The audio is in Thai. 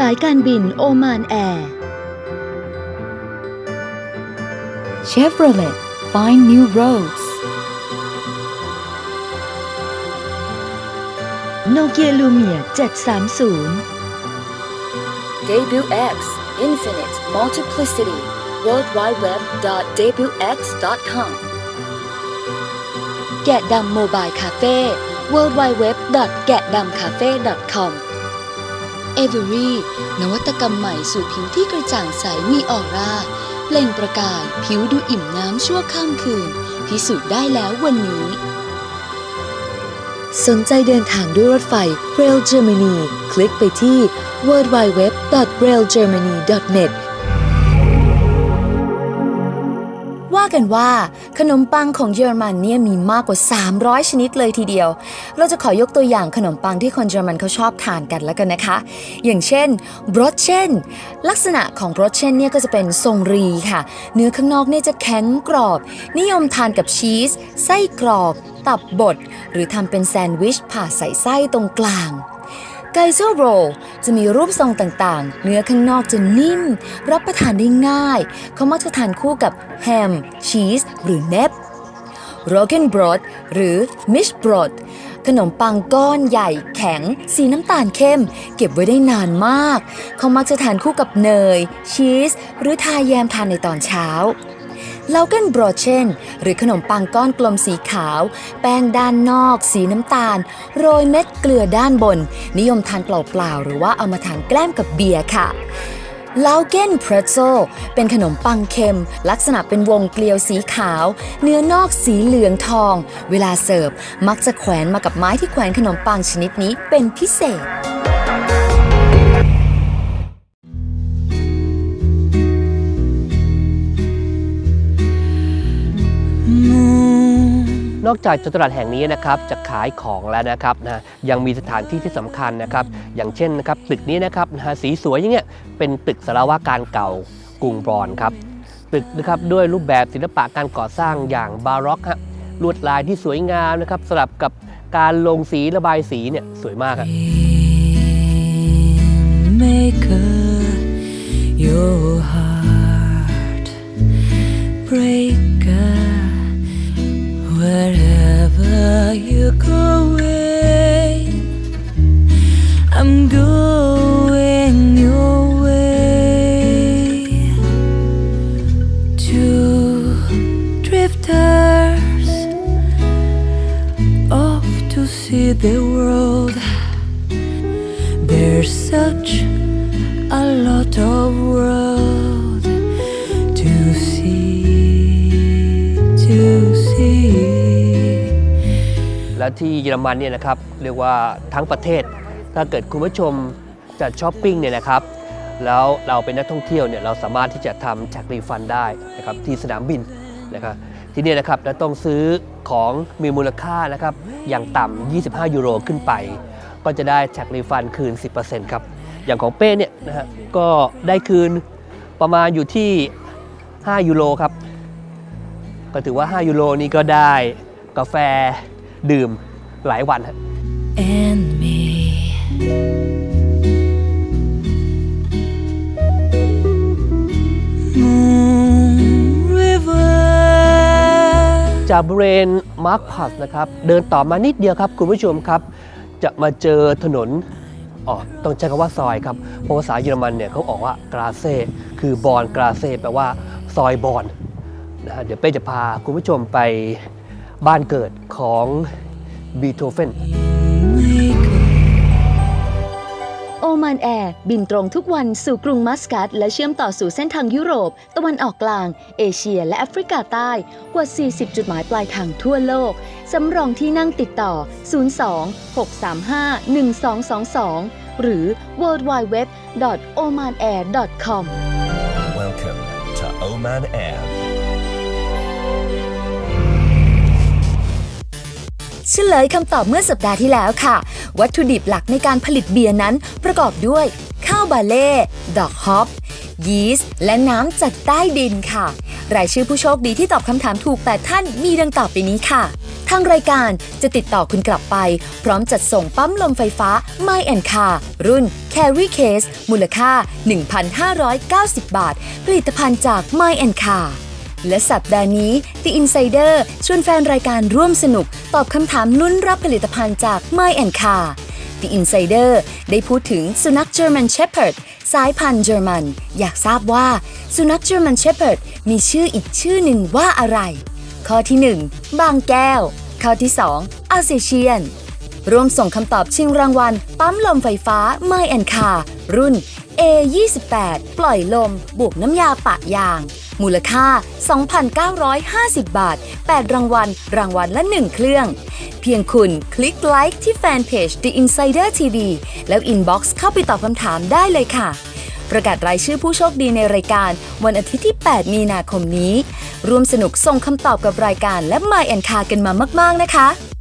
สายการบินโอมานแอร์ Chevrolet Find New Roads โนเกียลูเมีย730 Debut X Infinite Multiplicity worldwideweb.debutx.com แกะดำโมบายคาเฟ่ w เอเวอรี่นวัตกรรมใหม่สู่ผิวที่กระจ่างใสมีออร่าเปล่งประกายผิวดูอิ่มน้ำชั่วข้ามคืน พิสูจน์ได้แล้ววันนี้ สนใจเดินทางด้วยรถไฟ Rail Germany คลิกไปที่ www.railgermany.net กันว่า ขนมปังของเยอรมันเนี่ยมีมากกว่า 300 ชนิดเลยทีเดียว เราจะขอยกตัวอย่างขนมปังที่คนเยอรมันเขาชอบทานกันแล้วกันนะคะ อย่างเช่นบรอ t เชนลักษณะของบรอ t เชนเนี่ยก็จะเป็นทรงรีค่ะ เนื้อข้างนอกเนี่ยจะแข็งกรอบ นิยมทานกับชีส ไส้กรอก ตับบด หรือทำเป็นแซนด์วิชผ่าใส่ไส้ตรงกลาง ไกเซอร์โรจะมีรูปทรงต่างๆ เนื้อข้างนอกจะนิ่ม รับประทานได้ง่าย เขามักจะทานคู่กับแฮม ชีส หรือเนบโรเกนบรอดหรือมิชบรอดขนมปังก้อนใหญ่แข็ง สีน้ำตาลเข้ม เก็บไว้ได้นานมาก เขามักจะทานคู่กับเนย ชีส หรือทาแยมทานในตอนเช้า เลาเกนบรอเชนหรือขนมปังก้อนกลมสีขาว แป้งด้านนอก สีน้ำตาล โรยเม็ดเกลือด้านบน นิยมทานเปล่าๆ หรือว่าเอามาทานแกล้มกับเบียร์ค่ะลาเกนเพรสโซเป็นขนมปังเค็ม ลักษณะเป็นวงเกลียวสีขาว เนื้อนอกสีเหลืองทอง เวลาเสิร์ฟมักจะแขวนมากับไม้ที่แขวนขนมปังชนิดนี้เป็นพิเศษ นอกจากจตุรัสแห่งนี้นะครับจะขายของแล้วนะครับนะยังมีสถานที่ที่สำคัญนะครับอย่างเช่นนะครับตึกนี้นะครับนะสีสวยอย่างเงี้ยเป็นตึกสารวาการเก่ากรุงบรอนครับตึกนะครับด้วยรูปแบบศิลปะการก่อสร้างอย่างบาร็อกฮะลวดลายที่สวยงามนะครับสลับกับการลงสีระบายสีเนี่ยสวยมากครับ the world. There's such a lot of world to see, to see. และที่เยอรมันเนี่ยนะครับเรียกว่าทั้งประเทศ ถ้าเกิดคุณผู้ชมจะช้อปปิ้งเนี่ยนะครับแล้วเราเป็นนักท่องเที่ยวเนี่ยเราสามารถที่จะทำแจ็ครีฟันได้นะครับที่สนามบินนะครับ ที่นี่นะครับเราต้องซื้อของมีมูลค่านะครับอย่างต่ำ 25 ยูโรขึ้นไป ก็จะได้แจ็ครีฟันคืน 10%ครับ อย่างของเป้เนี่ยนะฮะก็ได้คืนประมาณอยู่ที่ 5 ยูโรครับ ก็ถือว่า 5 ยูโรนี้ก็ได้กาแฟดื่มหลายวันฮะ And me. จากบริเวณมาร์คพัสนะครับ เดินต่อมานิดเดียวครับ คุณผู้ชมครับ จะมาเจอถนนอ๋อต้องใช้คำว่าซอยครับเพราะภาษาเยอรมันเนี่ยเขาออกว่ากราเซ่คือบอนกราเซ่แปลว่าซอยบอนนะฮะเดี๋ยวเป้จะพาคุณผู้ชมไปบ้านเกิดของบีโธเฟน โอมานแอร์บินตรงทุกวันสู่กรุงมัสกัตและเชื่อมต่อสู่เส้นทางยุโรป ตะวันออกกลาง เอเชีย และแอฟริกาใต้กว่า 40 จุดหมายปลายทางทั่วโลก สำรองที่นั่งติดต่อ 02 635 1222 หรือ www.omanair.com Welcome to Oman Air. เฉลยคำตอบเมื่อสัปดาห์ที่แล้วค่ะ วัตถุดิบหลักในการผลิตเบียร์นั้นประกอบด้วย ข้าวบาเล่ ดอกฮอป ยีสต์ และน้ำจากใต้ดินค่ะ รายชื่อผู้โชคดีที่ตอบคำถามถูก 8 ท่านมีดังต่อไปนี้ค่ะ ทางรายการจะติดต่อคุณกลับไป พร้อมจัดส่งปั๊มลมไฟฟ้า My and Car รุ่น Carry Case มูลค่า 1,590 บาท ผลิตภัณฑ์จาก My and Car และสัปดาห์นี้ The Insider ชวนแฟนรายการร่วมสนุก ตอบคำถามลุ้นรับผลิตภัณฑ์จาก My and Car The Insider ได้พูดถึงสุนัข German Shepherd สายพันธุ์เยอรมัน อยากทราบว่า สุนัข German Shepherd มีชื่ออีกชื่อหนึ่งว่าอะไร ข้อที่ 1 บางแก้ว ข้อที่ 2 อาเซเชียน ร่วมส่งคำตอบชิงรางวัล ปั๊มลมไฟฟ้า My and Car รุ่น A28 ปล่อยลม บวกน้ำยาปะยาง มูลค่า 2,950 บาท 8 รางวัล รางวัลละ 1 เครื่อง เพียงคุณคลิกไลค์ที่แฟนเพจ The Insider TV แล้วอินบ็อกซ์เข้าไปตอบคำถามได้เลยค่ะ ประกาศรายชื่อผู้โชคดีในรายการ วันอาทิตย์ที่ 8 มีนาคมนี้ ร่วมสนุกส่งคำตอบกับรายการและ My and Car กันมามาก ๆ นะคะ